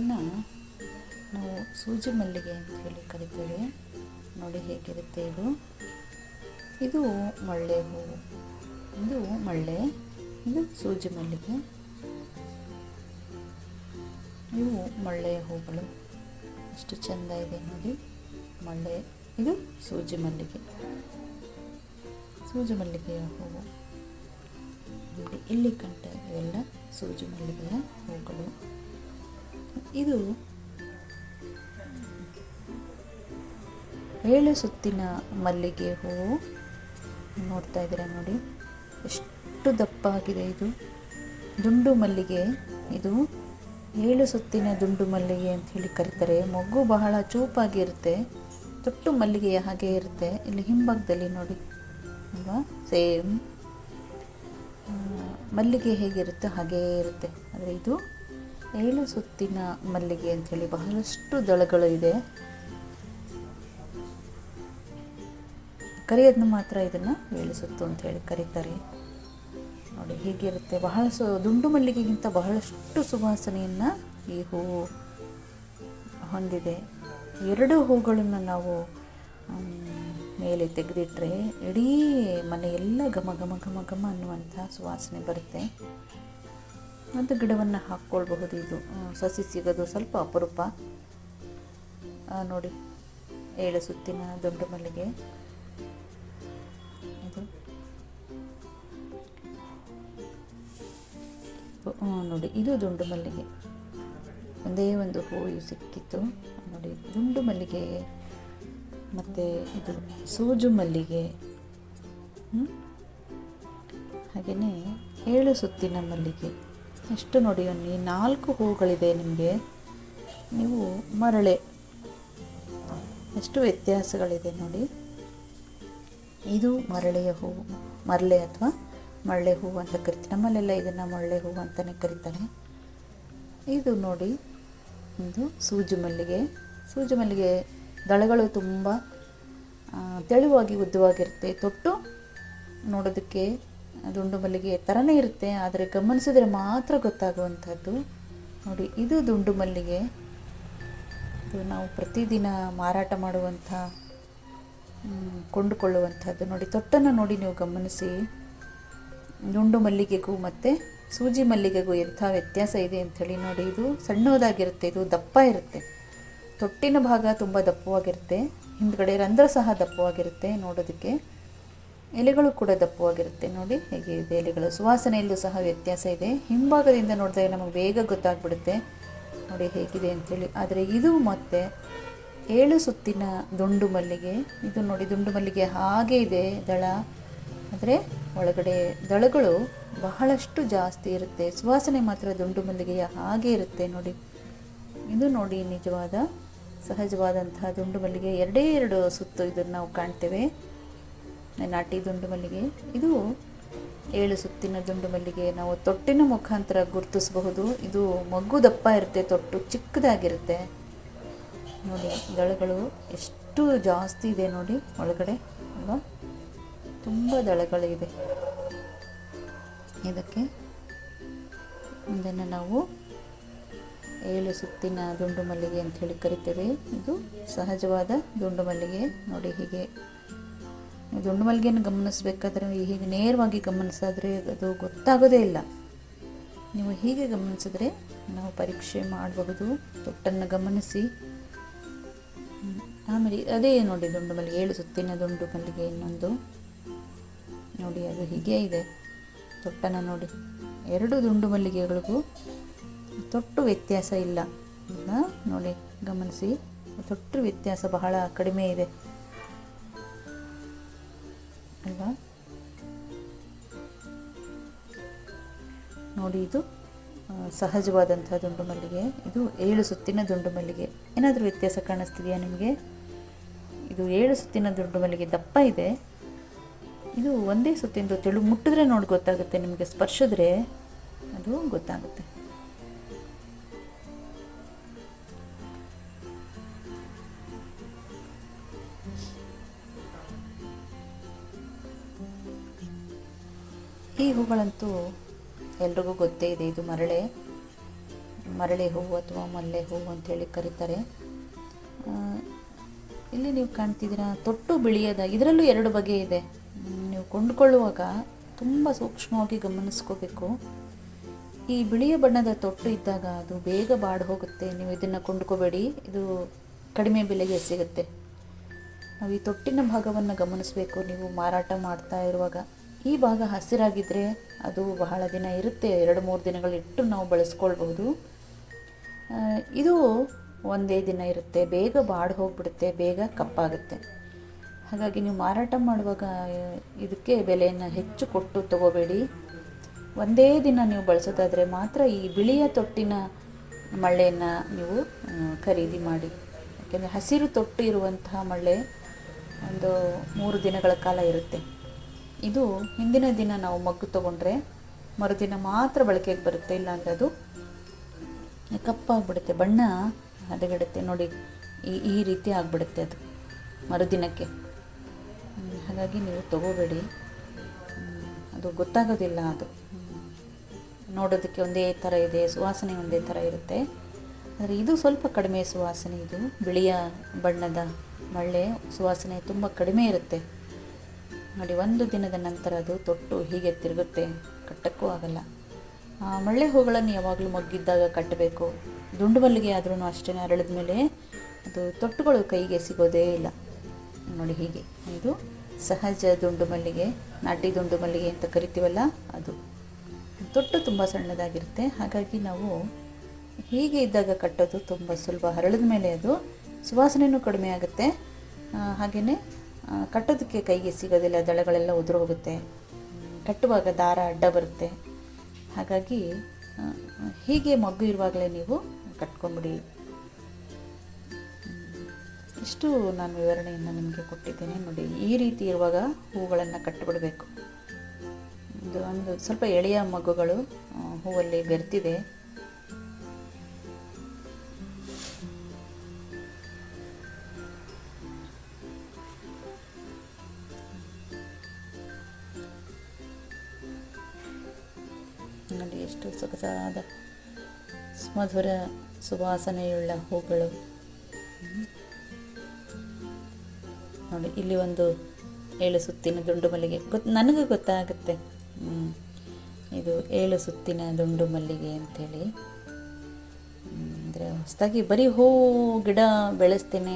ಇವುಗಳನ್ನು ನಾವು ಸೂಜಿ ಮಲ್ಲಿಗೆ ಅಂತ ಹೇಳಿ ಕರಿತೇವೆ. ನೋಡಿ ಹೇಗಿರುತ್ತೆ ಇದು. ಇದು ಮಳ್ಳೆ ಹೂವು. ಇದು ಮಳ್ಳೆ, ಇದು ಸೂಜಿ ಮಲ್ಲಿಗೆ. ಇವು ಮಳ್ಳೆಯ ಹೂಗಳು. ಎಷ್ಟು ಚೆಂದ ಇದೆ ನೋಡಿ. ಮಳ್ಳೆ, ಇದು ಸೂಜಿ ಮಲ್ಲಿಗೆ. ಸೂಜಿ ಮಲ್ಲಿಗೆಯ ಹೂವು. ಇಲ್ಲಿ ಕಂಟ ಇವೆಲ್ಲ ಸೂಜಿ ಮಲ್ಲಿಗೆಯ ಹೂಗಳು. ಇದು ಏಳು ಸುತ್ತಿನ ಮಲ್ಲಿಗೆ ಹೂವು. ನೋಡ್ತಾ ಇದ್ದೀರಾ ನೋಡಿ. ಎಷ್ಟು ದಪ್ಪ ಆಗಿದೆ ಇದು. ದುಂಡು ಮಲ್ಲಿಗೆ. ಇದು ಏಳು ಸುತ್ತಿನ ದುಂಡು ಮಲ್ಲಿಗೆ ಅಂತ ಹೇಳಿ ಕರೀತಾರೆ. ಮೊಗ್ಗು ಬಹಳ ಚೂಪಾಗಿರುತ್ತೆ. ತೊಟ್ಟು ಮಲ್ಲಿಗೆಯ ಹಾಗೆ ಇರುತ್ತೆ. ಇಲ್ಲಿ ಹಿಂಭಾಗದಲ್ಲಿ ನೋಡಿ. ಅಲ್ವಾ? ಸೇಮ್. ಮಲ್ಲಿಗೆ ಹೇಗಿರುತ್ತೆ ಹಾಗೇ ಇರುತ್ತೆ. ಆದರೆ ಇದು ಏಳು ಸುತ್ತಿನ ಮಲ್ಲಿಗೆ ಅಂಥೇಳಿ ಬಹಳಷ್ಟು ದಳಗಳು ಇದೆ. ಕರಿಯೋದನ್ನ ಮಾತ್ರ ಇದನ್ನು ಏಳು ಸುತ್ತು ಅಂತ ಹೇಳಿ ಕರೀತಾರೆ ನೋಡಿ ಹೀಗಿರುತ್ತೆ. ಬಹಳ ಸು ದುಂಡು ಮಲ್ಲಿಗೆಗಿಂತ ಬಹಳಷ್ಟು ಸುವಾಸನೆಯನ್ನು ಈ ಹೂವು ಹೊಂದಿದೆ. ಎರಡು ಹೂಗಳನ್ನು ನಾವು ಮೇಲೆ ತೆಗೆದಿಟ್ಟರೆ ಇಡೀ ಮನೆಯೆಲ್ಲ ಘಮ ಘಮ ಘಮ ಘಮ ಅನ್ನುವಂಥ ಸುವಾಸನೆ ಬರುತ್ತೆ. ಒಂದು ಗಿಡವನ್ನು ಹಾಕ್ಕೊಳ್ಬಹುದು. ಇದು ಸಸಿ ಸಿಗೋದು ಸ್ವಲ್ಪ ಅಪರೂಪ. ನೋಡಿ, ಏಳು ಸುತ್ತಿನ ದೊಡ್ಡ ಮಲ್ಲಿಗೆ. ಇದು. ನೋಡಿ, ಇದು ದುಂಡು ಮಲ್ಲಿಗೆ. ಒಂದೇ ಒಂದು ಹೂವು ಸಿಕ್ಕಿತ್ತು. ನೋಡಿ ದುಂಡು ಮಲ್ಲಿಗೆ, ಮತ್ತು ಇದು ಸೂಜು ಮಲ್ಲಿಗೆ. ಹಾಗೆಯೇ ಏಳು ಸುತ್ತಿನ ಮಲ್ಲಿಗೆ. ಎಷ್ಟು ನೋಡಿ, ಈ ನಾಲ್ಕು ಹೂಗಳಿದೆ ನಿಮಗೆ. ನೀವು ಮರಳೆ. ಎಷ್ಟು ವ್ಯತ್ಯಾಸಗಳಿದೆ ನೋಡಿ. ಇದು ಮರಳೆಯ ಹೂವು. ಮರಳೆ ಅಥವಾ ಮಳ್ಳೆ ಹೂವು ಅಂತ ಕರಿತೀವಿ. ನಮ್ಮಲ್ಲೆಲ್ಲ ಇದನ್ನು ಮರಳೆ ಹೂವು ಅಂತಲೇ ಕರೀತಾರೆ. ಇದು ನೋಡಿ, ಒಂದು ಸೂಜು ಮಲ್ಲಿಗೆ. ಸೂಜು ಮಲ್ಲಿಗೆ ದಳಗಳು ತುಂಬ ತೆಳುವಾಗಿ ಉದ್ದವಾಗಿರುತ್ತೆ. ತೊಟ್ಟು ನೋಡೋದಕ್ಕೆ ದುಂಡು ಮಲ್ಲಿಗೆ ಥರನೇ ಇರುತ್ತೆ, ಆದರೆ ಗಮನಿಸಿದ್ರೆ ಮಾತ್ರ ಗೊತ್ತಾಗುವಂಥದ್ದು. ನೋಡಿ, ಇದು ದುಂಡು ಮಲ್ಲಿಗೆ. ಇದು ನಾವು ಪ್ರತಿದಿನ ಮಾರಾಟ ಮಾಡುವಂಥ ಕೊಂಡುಕೊಳ್ಳುವಂಥದ್ದು. ನೋಡಿ, ತೊಟ್ಟನ್ನು ನೋಡಿ ನೀವು ಗಮನಿಸಿ. ದುಂಡು ಮಲ್ಲಿಗೆಗೂ ಮತ್ತು ಸೂಜಿ ಮಲ್ಲಿಗೆಗೂ ಎಂಥ ವ್ಯತ್ಯಾಸ ಇದೆ ಅಂಥೇಳಿ ನೋಡಿ. ಇದು ಸಣ್ಣದಾಗಿರುತ್ತೆ, ಇದು ದಪ್ಪ ಇರುತ್ತೆ. ತೊಟ್ಟಿನ ಭಾಗ ತುಂಬ ದಪ್ಪವಾಗಿರುತ್ತೆ, ಹಿಂದ್ಗಡೆ ರಂಧ್ರ ಸಹ ದಪ್ಪವಾಗಿರುತ್ತೆ ನೋಡೋದಕ್ಕೆ. ಎಲೆಗಳು ಕೂಡ ದಪ್ಪವಾಗಿರುತ್ತೆ ನೋಡಿ, ಹೇಗೆ ಇದೆ ಎಲೆಗಳು. ಸುವಾಸನೆಯಲ್ಲೂ ಸಹ ವ್ಯತ್ಯಾಸ ಇದೆ. ಹಿಂಭಾಗದಿಂದ ನೋಡಿದಾಗ ನಮಗೆ ಬೇಗ ಗೊತ್ತಾಗ್ಬಿಡುತ್ತೆ. ನೋಡಿ ಹೇಗಿದೆ ಅಂಥೇಳಿ ಆದರೆ ಇದು ಮತ್ತೆ ಏಳು ಸುತ್ತಿನ ದುಂಡು ಮಲ್ಲಿಗೆ. ಇದು ನೋಡಿ, ದುಂಡು ಮಲ್ಲಿಗೆ ಹಾಗೆ ಇದೆ ದಳ. ಆದರೆ ಒಳಗಡೆ ದಳಗಳು ಬಹಳಷ್ಟು ಜಾಸ್ತಿ ಇರುತ್ತೆ. ಸುವಾಸನೆ ಮಾತ್ರ ದುಂಡು ಮಲ್ಲಿಗೆಯ ಹಾಗೆ ಇರುತ್ತೆ ನೋಡಿ. ಇದು ನೋಡಿ ನಿಜವಾದ, ಸಹಜವಾದಂತಹ ದುಂಡು ಮಲ್ಲಿಗೆ. ಎರಡೇ ಎರಡು ಸುತ್ತು ಇದನ್ನು ನಾವು ಕಾಣ್ತೇವೆ. ನಾಟಿ ದುಂಡು ಮಲ್ಲಿಗೆ. ಇದು ಏಳು ಸುತ್ತಿನ ದುಂಡು ಮಲ್ಲಿಗೆ. ನಾವು ತೊಟ್ಟಿನ ಮುಖಾಂತರ ಗುರುತಿಸಬಹುದು. ಇದು ಮಗ್ಗು ದಪ್ಪ ಇರುತ್ತೆ, ತೊಟ್ಟು ಚಿಕ್ಕದಾಗಿರುತ್ತೆ. ನೋಡಿ, ದಳಗಳು ಎಷ್ಟು ಜಾಸ್ತಿ ಇದೆ ನೋಡಿ, ಒಳಗಡೆ. ಅಲ್ವಾ? ತುಂಬ ದಳಗಳಿದೆ. ಇದಕ್ಕೆ ಇದನ್ನು ನಾವು ಏಳು ಸುತ್ತಿನ ದುಂಡು ಮಲ್ಲಿಗೆ ಅಂತ ಹೇಳಿ ಕರಿತೇವೆ. ಇದು ಸಹಜವಾದ ದುಂಡು ಮಲ್ಲಿಗೆ. ನೋಡಿ, ಹೀಗೆ ದುಂಡು ಮಲ್ಲಿಗೆಯನ್ನು ಗಮನಿಸಬೇಕಾದ್ರೆ ಹೀಗೆ ನೇರವಾಗಿ ಗಮನಿಸಿದ್ರೆ ಅದು ಗೊತ್ತಾಗೋದೇ ಇಲ್ಲ. ನೀವು ಹೀಗೆ ಗಮನಿಸಿದ್ರೆ ನಾವು ಪರೀಕ್ಷೆ ಮಾಡಬಹುದು. ತೊಟ್ಟನ್ನು ಗಮನಿಸಿ. ಆಮೇಲೆ ಅದೇ ನೋಡಿ ದುಂಡು ಮಲ್ಲಿಗೆ ಏಳು ಸುತ್ತಿನ ದುಂಡು ಮಲ್ಲಿಗೆ ಇನ್ನೊಂದು. ನೋಡಿ, ಅದು ಹೀಗೆ ಇದೆ. ತೊಟ್ಟನ ನೋಡಿ, ಎರಡು ದುಂಡು ಮಲ್ಲಿಗೆಗಳಿಗೂ ತೊಟ್ಟು ವ್ಯತ್ಯಾಸ ಇಲ್ಲ. ನೋಡಿ, ಗಮನಿಸಿ. ತೊಟ್ಟು ವ್ಯತ್ಯಾಸ ಬಹಳ ಕಡಿಮೆ ಇದೆ. ಅಲ್ವಾ? ನೋಡಿ ಇದು ಸಹಜವಾದಂತಹ ದುಂಡು ಮಲ್ಲಿಗೆ ಇದು ಏಳು ಸುತ್ತಿನ ದುಂಡು ಮಲ್ಲಿಗೆ ಏನಾದರೂ ವ್ಯತ್ಯಾಸ ಕಾಣಿಸ್ತಿದೆಯಾ ನಿಮಗೆ? ಇದು ಏಳು ಸುತ್ತಿನ ದುಂಡು ಮಲ್ಲಿಗೆ ದಪ್ಪ ಇದೆ. ಇದು ಒಂದೇ ಸುತ್ತಿಂದು ತೆಳು ಮುಟ್ಟಿದ್ರೆ ನೋಡಿ ಗೊತ್ತಾಗುತ್ತೆ, ನಿಮಗೆ ಸ್ಪರ್ಶಿದ್ರೆ ಅದು ಗೊತ್ತಾಗುತ್ತೆ. ಈ ಹೂಗಳಂತೂ ಎಲ್ರಿಗೂ ಗೊತ್ತೇ ಇದೆ. ಇದು ಮರಳೆ ಮರಳೆ ಹೂವು ಅಥವಾ ಮಲ್ಲೆ ಹೂವು ಅಂತೇಳಿ ಕರೀತಾರೆ. ಇಲ್ಲಿ ನೀವು ಕಾಣ್ತಿದ್ದೀರಾ? ತೊಟ್ಟು ಬಿಳಿಯದ, ಇದರಲ್ಲೂ ಎರಡು ಬಗೆ ಇದೆ. ನೀವು ಕೊಂಡುಕೊಳ್ಳುವಾಗ ತುಂಬ ಸೂಕ್ಷ್ಮವಾಗಿ ಗಮನಿಸ್ಕೋಬೇಕು. ಈ ಬಿಳಿಯ ಬಣ್ಣದ ತೊಟ್ಟು ಇದ್ದಾಗ ಅದು ಬೇಗ ಬಾಡಿ ಹೋಗುತ್ತೆ. ನೀವು ಇದನ್ನು ಕೊಂಡ್ಕೋಬೇಡಿ, ಇದು ಕಡಿಮೆ ಬೆಲೆಗೆ ಸಿಗುತ್ತೆ. ನಾವು ಈ ತೊಟ್ಟಿನ ಭಾಗವನ್ನು ಗಮನಿಸಬೇಕು. ನೀವು ಮಾರಾಟ ಮಾಡ್ತಾ ಇರುವಾಗ. ಈ ಭಾಗ ಹಸಿರಾಗಿದ್ದರೆ ಅದು ಬಹಳ ದಿನ ಇರುತ್ತೆ. ಎರಡು, ಮೂರು ದಿನಗಳಿಟ್ಟು ನಾವು ಬಳಸ್ಕೊಳ್ಬಹುದು ಇದು ಒಂದೇ ದಿನ ಇರುತ್ತೆ. ಬೇಗ ಬಾಡಿ ಹೋಗ್ಬಿಡುತ್ತೆ, ಬೇಗ ಕಪ್ಪಾಗುತ್ತೆ. ಹಾಗಾಗಿ ನೀವು ಮಾರಾಟ ಮಾಡುವಾಗ, ಇದಕ್ಕೆ ಬೆಲೆಯನ್ನು ಹೆಚ್ಚು ಕೊಟ್ಟು ತಗೋಬೇಡಿ. ಒಂದೇ ದಿನ ನೀವು ಬಳಸೋದಾದರೆ ಮಾತ್ರ ಈ ಬಿಳಿಯ ತೊಟ್ಟಿನ ಮಳ್ಳೆಯನ್ನು ನೀವು ಖರೀದಿ ಮಾಡಿ. ಯಾಕೆಂದರೆ ಹಸಿರು ತೊಟ್ಟು ಇರುವಂತಹ ಮಳ್ಳೆ ಒಂದು ಮೂರು ದಿನಗಳ ಕಾಲ ಇರುತ್ತೆ. ಇದು ಹಿಂದಿನ ದಿನ ನಾವು ಮಗ್ಗು ತೊಗೊಂಡ್ರೆ ಮರುದಿನ ಮಾತ್ರ ಬಳಕೆಗೆ ಬರುತ್ತೆ ಇಲ್ಲಾಂದರೆ ಅದು ಕಪ್ಪಾಗ್ಬಿಡುತ್ತೆ, ಬಣ್ಣ ಹದಗೆಡುತ್ತೆ. ನೋಡಿ, ಈ ಈ ರೀತಿ ಆಗಿಬಿಡುತ್ತೆ ಅದು ಮರುದಿನಕ್ಕೆ. ಹಾಗಾಗಿ ನೀವು ತಗೋಬೇಡಿ. ಅದು ಗೊತ್ತಾಗೋದಿಲ್ಲ ಅದು. ನೋಡೋದಕ್ಕೆ ಒಂದೇ ಥರ ಇದೆ, ಸುವಾಸನೆ ಒಂದೇ ಥರ ಇರುತ್ತೆ. ಆದರೆ ಇದು ಸ್ವಲ್ಪ ಕಡಿಮೆ ಸುವಾಸನೆ, ಇದು ಬಿಳಿಯ ಬಣ್ಣದ ಮಳ್ಳೆ ಸುವಾಸನೆ ತುಂಬ ಕಡಿಮೆ ಇರುತ್ತೆ. ನೋಡಿ, ಒಂದು ದಿನದ ನಂತರ ಅದು ತೊಟ್ಟು ಹೀಗೆ ತಿರುಗುತ್ತೆ. ಕಟ್ಟಕ್ಕೂ ಆಗಲ್ಲ. ಮಳ್ಳೆ ಹೂಗಳನ್ನು ಯಾವಾಗಲೂ ಮಗ್ಗಿದ್ದಾಗ ಕಟ್ಟಬೇಕು. ದುಂಡು ಮಲ್ಲಿಗೆ ಆದ್ರೂ ಅಷ್ಟೇ ಅರಳಿದ ಮೇಲೆ ಅದು ತೊಟ್ಟುಗಳು ಕೈಗೆ ಸಿಗೋದೇ ಇಲ್ಲ. ನೋಡಿ ಹೀಗೆ. ಇದು ಸಹಜ ದುಂಡು ಮಲ್ಲಿಗೆ ನಾಟಿ ದುಂಡು ಮಲ್ಲಿಗೆ ಅಂತ ಕರಿತೀವಲ್ಲ ಅದು. ತೊಟ್ಟು ತುಂಬ ಸಣ್ಣದಾಗಿರುತ್ತೆ. ಹಾಗಾಗಿ ನಾವು ಹೀಗೆ ಇದ್ದಾಗ ಕಟ್ಟೋದು ತುಂಬ ಸುಲಭ. ಹರಳಿದ ಮೇಲೆ ಅದು ಸುವಾಸನೆಯೂ ಕಡಿಮೆ ಆಗುತ್ತೆ. ಹಾಗೆಯೇ ಕಟ್ಟೋದಕ್ಕೆ ಕೈಗೆ ಸಿಗೋದಿಲ್ಲ, ದಳಗಳೆಲ್ಲ ಉದುರು ಹೋಗುತ್ತೆ ಕಟ್ಟುವಾಗ ದಾರ, ಅಡ್ಡ ಬರುತ್ತೆ. ಹಾಗಾಗಿ ಹೀಗೆ ಮಗ್ಗು ಇರುವಾಗಲೇ ನೀವು ಕಟ್ಕೊಂಬಿಡಿ. ಇಷ್ಟು ನಾನು ವಿವರಣೆಯನ್ನು ನಿಮಗೆ ಕೊಟ್ಟಿದ್ದೇನೆ. ನೋಡಿ, ಈ ರೀತಿ ಇರುವಾಗ ಹೂಗಳನ್ನು ಕಟ್ಟಿಬಿಡಬೇಕು. ಇದು ಒಂದು ಸ್ವಲ್ಪ ಎಳೆಯ ಮಗುಗಳು ಹೂವಲ್ಲಿ ಬೆರ್ತಿದೆ. ನೋಡಿ ಎಷ್ಟು ಸೊಗಸಾದ ಸುಮಧುರ ಸುವಾಸನೆಯುಳ್ಳ ಹೂಗಳು. ನೋಡಿ, ಇಲ್ಲಿ ಒಂದು ಏಳು ಸುತ್ತಿನ ದುಂಡು ಮಲ್ಲಿಗೆ. ಗೊತ್ತು ನನಗೂ ಗೊತ್ತಾಗುತ್ತೆ. ಇದು ಏಳು ಸುತ್ತಿನ ದುಂಡು ಮಲ್ಲಿಗೆ ಅಂಥೇಳಿ. ಅಂದರೆ ಹೊಸದಾಗಿ ಬರೀ ಹೂ, ಗಿಡ ಬೆಳೆಸ್ತೇನೆ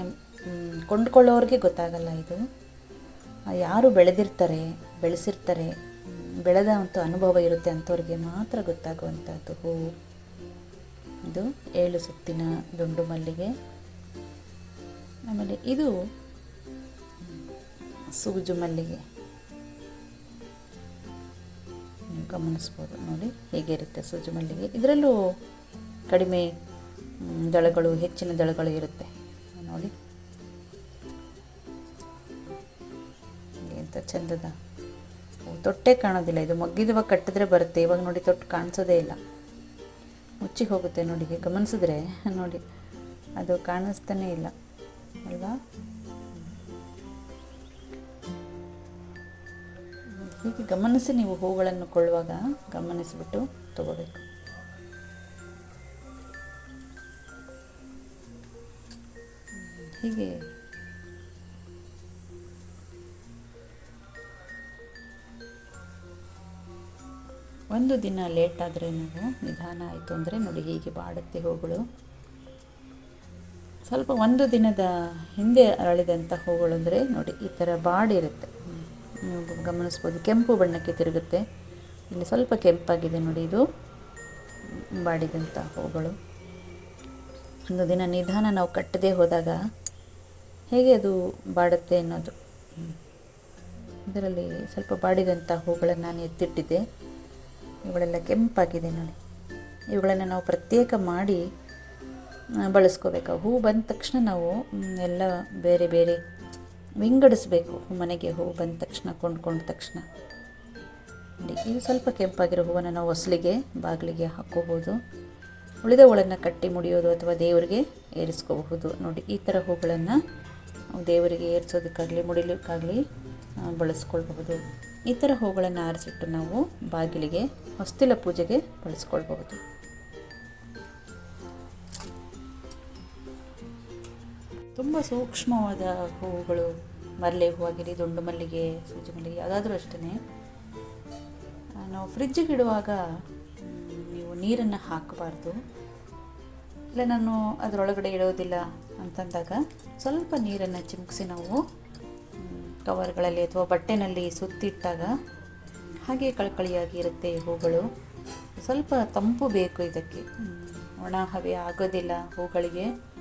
ಕೊಂಡ್ಕೊಳ್ಳೋರಿಗೆ ಗೊತ್ತಾಗಲ್ಲ ಇದು. ಯಾರು ಬೆಳೆದಿರ್ತಾರೆ, ಬೆಳೆಸಿರ್ತಾರೆ ಬೆಳೆದ ಅಂತ ಅನುಭವ ಇರುತ್ತೆ ಅಂಥವ್ರಿಗೆ ಮಾತ್ರ ಗೊತ್ತಾಗುವಂಥದ್ದು. ಹೂವು ಇದು ಏಳು ಸುತ್ತಿನ ದುಂಡು ಮಲ್ಲಿಗೆ. ಆಮೇಲೆ ಇದು ಸೂಜು ಮಲ್ಲಿಗೆ. ಗಮನಿಸ್ಬೋದು ನೋಡಿ ಹೇಗಿರುತ್ತೆ ಸೂಜು ಮಲ್ಲಿಗೆ. ಇದರಲ್ಲೂ ಕಡಿಮೆ ದಳಗಳು, ಹೆಚ್ಚಿನ ದಳಗಳು ಇರುತ್ತೆ. ನೋಡಿ. ಎಂಥ ಚಂದದ. ತೊಟ್ಟೆ ಕಾಣೋದಿಲ್ಲ. ಇದು ಮಗ್ಗಿದವ ಕಟ್ಟಿದ್ರೆ ಬರುತ್ತೆ. ಇವಾಗ ನೋಡಿ ತೊಟ್ಟು ಕಾಣಿಸೋದೇ ಇಲ್ಲ. ಮುಚ್ಚಿ ಹೋಗುತ್ತೆ ನೋಡಿ ಗಮನಿಸಿದ್ರೆ ನೋಡಿ, ಅದು ಕಾಣಿಸ್ತಾನೇ ಇಲ್ಲ. ಅಲ್ವಾ? ಹೀಗೆ ಗಮನಿಸಿ ನೀವು ಹೂಗಳನ್ನು ಕೊಳ್ಳುವಾಗ ಗಮನಿಸಿಬಿಟ್ಟು ತಗೋಬೇಕು. ಹೀಗೆ ಒಂದು ದಿನ ಲೇಟ್ ಆದರೆ ನಾವು ನಿಧಾನ ಆಯಿತು ಅಂದರೆ ನೋಡಿ ಹೀಗೆ ಬಾಡುತ್ತೆ ಹೂಗಳು. ಸ್ವಲ್ಪ ಒಂದು ದಿನದ ಹಿಂದೆ ಅರಳಿದಂಥ ಹೂಗಳು ಅಂದರೆ ನೋಡಿ ಈ ಥರ ಬಾಡಿರುತ್ತೆ. ನೀವು ಗಮನಿಸ್ಬೋದು, ಕೆಂಪು ಬಣ್ಣಕ್ಕೆ ತಿರುಗುತ್ತೆ. ಇಲ್ಲಿ ಸ್ವಲ್ಪ ಕೆಂಪಾಗಿದೆ ನೋಡಿ ಇದು. ಬಾಡಿದಂಥ ಹೂಗಳು. ಒಂದು ದಿನ ನಿಧಾನ ನಾವು ಕಟ್ಟದೇ ಹೋದಾಗ ಹೇಗೆ ಅದು ಬಾಡುತ್ತೆ ಅನ್ನೋದು. ಇದರಲ್ಲಿ ಸ್ವಲ್ಪ ಬಾಡಿದಂಥ ಹೂಗಳನ್ನು ನಾನು ಎತ್ತಿಟ್ಟಿದ್ದೆ. ಇವುಗಳೆಲ್ಲ ಕೆಂಪಾಗಿದೆ ನೋಡಿ. ಇವುಗಳನ್ನು ನಾವು ಪ್ರತ್ಯೇಕ ಮಾಡಿ ಬಳಸ್ಕೋಬೇಕು. ಹೂ ಬಂದ ತಕ್ಷಣ ನಾವು ಎಲ್ಲ ಬೇರೆ ಬೇರೆ ವಿಂಗಡಿಸ್ಬೇಕು. ಮನೆಗೆ ಹೂ ಬಂದ ತಕ್ಷಣ, ಕೊಂಡ್ಕೊಂಡ ತಕ್ಷಣ. ನೋಡಿ, ಇದು ಸ್ವಲ್ಪ ಕೆಂಪಾಗಿರೋ ಹೂವನ್ನು ನಾವು ಹೊಸಲಿಗೆ, ಬಾಗಿಲಿಗೆ ಹಾಕ್ಕೋಬೋದು ಹೂಳನ್ನು ಕಟ್ಟಿ ಮುಡಿಯೋದು ಅಥವಾ ದೇವರಿಗೆ ಏರಿಸ್ಕೋಬಹುದು. ನೋಡಿ, ಈ ಥರ ಹೂಗಳನ್ನು ದೇವರಿಗೆ ಏರಿಸೋದಕ್ಕಾಗಲಿ, ಮುಡಿಲಿಕ್ಕಾಗಲಿ ಬಳಸ್ಕೊಳ್ಬಹುದು. ಈ ಥರ ಹೂಗಳನ್ನು ಆರಿಸಿಟ್ಟು ನಾವು ಬಾಗಿಲಿಗೆ ಹೊಸ್ತಿಲ ಪೂಜೆಗೆ ಬಳಸ್ಕೊಳ್ಬಹುದು. ತುಂಬ ಸೂಕ್ಷ್ಮವಾದ ಹೂವುಗಳು ಮರಳೆ ಹೂವಾಗಿರಿ ದುಂಡು ಮಲ್ಲಿಗೆ, ಸೂಜಿ ಮಲ್ಲಿಗೆ ಯಾವುದಾದ್ರೂ ಅಷ್ಟೇ ನಾವು ಫ್ರಿಜ್ಜಿಗೆ ಇಡುವಾಗ ನೀವು ನೀರನ್ನು ಹಾಕಬಾರ್ದು. ಇಲ್ಲ ನಾನು ಅದರೊಳಗಡೆ ಇಡೋದಿಲ್ಲ ಅಂತಂದಾಗ ಸ್ವಲ್ಪ ನೀರನ್ನು ಚಿಮುಕಿಸಿ ನಾವು ಕವರ್ಗಳಲ್ಲಿ ಅಥವಾ ಬಟ್ಟೆನಲ್ಲಿ ಸುತ್ತಿಟ್ಟಾಗ ಹಾಗೆ ಕಳ್ಕಳಿಯಾಗಿ ಇರುತ್ತೆ ಹೂಗಳು. ಸ್ವಲ್ಪ ತಂಪು ಬೇಕು ಇದಕ್ಕೆ. ಒಣ ಹವೆ ಆಗೋದಿಲ್ಲ ಹೂಗಳಿಗೆ.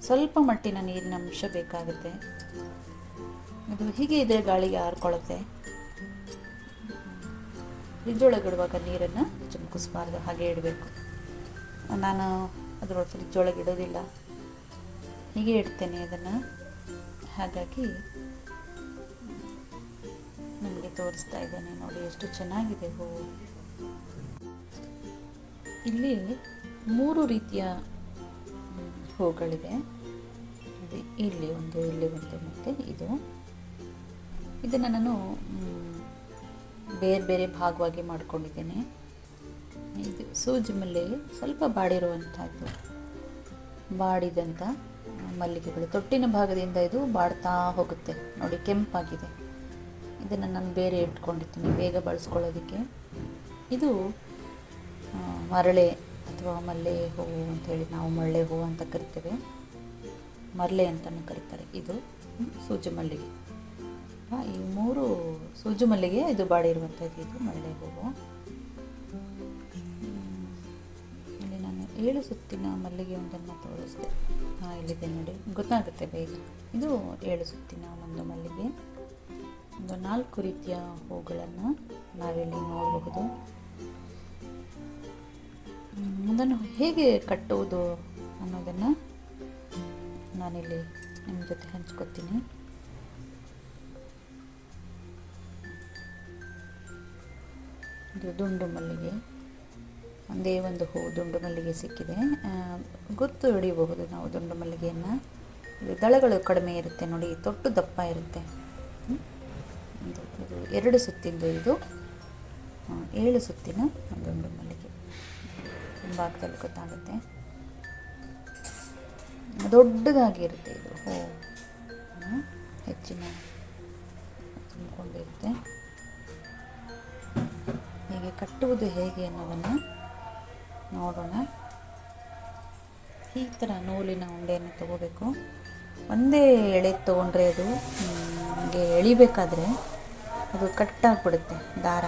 ಸ್ವಲ್ಪ ಮಟ್ಟಿನ ನೀರಿನ ಅಂಶ ಬೇಕಾಗುತ್ತೆ. ಅದು ಹೀಗೆ ಇದ್ರೆ ಗಾಳಿಗೆ ಆರ್ಕೊಳ್ಳುತ್ತೆ. ಫ್ರಿಜ್ ಒಳಗಿಡುವಾಗ ನೀರನ್ನು ಚಿಮುಕಿಸ್ಬಾರ್ದು ಹಾಗೆ ಇಡಬೇಕು. ನಾನು ಅದರೊಳಗೆ ಫ್ರಿಜ್ ಇಡೋದಿಲ್ಲ. ಹೀಗೆ ಇಡ್ತೇನೆ ಅದನ್ನು. ಹಾಗಾಗಿ ತೋರಿಸ್ತಾ ಇದ್ದೇನೆ ನೋಡಿ, ಎಷ್ಟು ಚೆನ್ನಾಗಿದೆ ಹೂವು. ಇಲ್ಲಿ ಮೂರು ರೀತಿಯ ಹೂಗಳಿದೆ ಇಲ್ಲಿ ಒಂದು ಇಲ್ಲಿ ಒಂದು ಮತ್ತು ಇದು. ಇದನ್ನು ನಾನು ಬೇರೆ ಬೇರೆ ಭಾಗವಾಗಿ ಮಾಡ್ಕೊಂಡಿದ್ದೇನೆ. ಇದು ಸೂಜಿ ಮಲ್ಲಿಗೆ ಸ್ವಲ್ಪ ಬಾಡಿರುವಂಥದ್ದು ಬಾಡಿದಂಥ ಮಲ್ಲಿಗೆಗಳು. ತೊಟ್ಟಿನ ಭಾಗದಿಂದ ಇದು ಬಾಡ್ತಾ ಹೋಗುತ್ತೆ. ನೋಡಿ, ಕೆಂಪಾಗಿದೆ. ಇದನ್ನು ನಾನು ಬೇರೆ ಇಟ್ಕೊಂಡಿರ್ತೀನಿ, ಬೇಗ ಬಳಸ್ಕೊಳ್ಳೋದಕ್ಕೆ. ಇದು ಮರಳೆ ಅಥವಾ ಮಲ್ಲೆ ಹೂವು ಅಂತೇಳಿ ನಾವು ಮಳ್ಳೆ ಹೂವು ಅಂತ ಕರಿತೇವೆ. ಮರಳೆ ಅಂತಲೂ ಕರೀತಾರೆ ಇದು ಸೂಜು ಮಲ್ಲಿಗೆ. ಈ ಮೂರು ಸೂಜಿ ಮಲ್ಲಿಗೆ ಇದು ಬಾಡಿರುವಂಥದ್ದು ಇದು ಮಳ್ಳೆ ಹೂವು. ಇಲ್ಲಿ ನಾನು ಏಳು ಸುತ್ತಿನ ಮಲ್ಲಿಗೆ ಒಂದನ್ನು ತೋರಿಸಿದೆ ಹಾಂ ಇಲ್ಲಿದೆ ನೋಡಿ, ಗೊತ್ತಾಗುತ್ತೆ ಬೇಗ. ಇದು ಏಳು ಸುತ್ತಿನ ಒಂದು ಮಲ್ಲಿಗೆ. ಒಂದು ನಾಲ್ಕು ರೀತಿಯ ಹೂಗಳನ್ನು ನಾವಿಲ್ಲಿ ನೋಡಬಹುದು. ಅದನ್ನು ಹೇಗೆ ಕಟ್ಟುವುದು ಅನ್ನೋದನ್ನು ನಾನಿಲ್ಲಿ ನಿಮ್ಮ ಜೊತೆ ಹಂಚ್ಕೊತೀನಿ. ಇದು ದುಂಡು ಮಲ್ಲಿಗೆ. ಒಂದೇ ಒಂದು ಹೂ ದುಂಡು ಮಲ್ಲಿಗೆ ಸಿಕ್ಕಿದೆ. ಗೊತ್ತು ಹಿಡಿಯಬಹುದು ನಾವು ದುಂಡು ಮಲ್ಲಿಗೆಯನ್ನು. ದಳಗಳು ಕಡಿಮೆ ಇರುತ್ತೆ ನೋಡಿ, ತೊಟ್ಟು ದಪ್ಪ ಇರುತ್ತೆ. ಇದು ಎರಡು ಸುತ್ತಿಂದು ಇದು. ಏಳು ಸುತ್ತಿನ ಒಂದೊಂದು ಮಲ್ಲಿಗೆ. ಭಾಗದಲ್ಲಿ ಗೊತ್ತಾಗುತ್ತೆ. ದೊಡ್ಡದಾಗಿರುತ್ತೆ ಇದು. ಹೋ? ಹೆಚ್ಚಿನ ತುಂಬಿಕೊಂಡಿರುತ್ತೆ ಹೀಗೆ ಕಟ್ಟುವುದು ಹೇಗೆ ಅನ್ನೋದನ್ನು ನೋಡೋಣ. ಈ ಥರ ನೂಲಿನ ಉಂಡೆಯನ್ನು ತಗೋಬೇಕು. ಒಂದೇ ಎಳೆ ತೊಗೊಂಡ್ರೆ ಅದು ಹೀಗೆ ಎಳಿಬೇಕಾದ್ರೆ ಅದು ಕಟ್ಟಾಗ್ಬಿಡುತ್ತೆ, ದಾರ.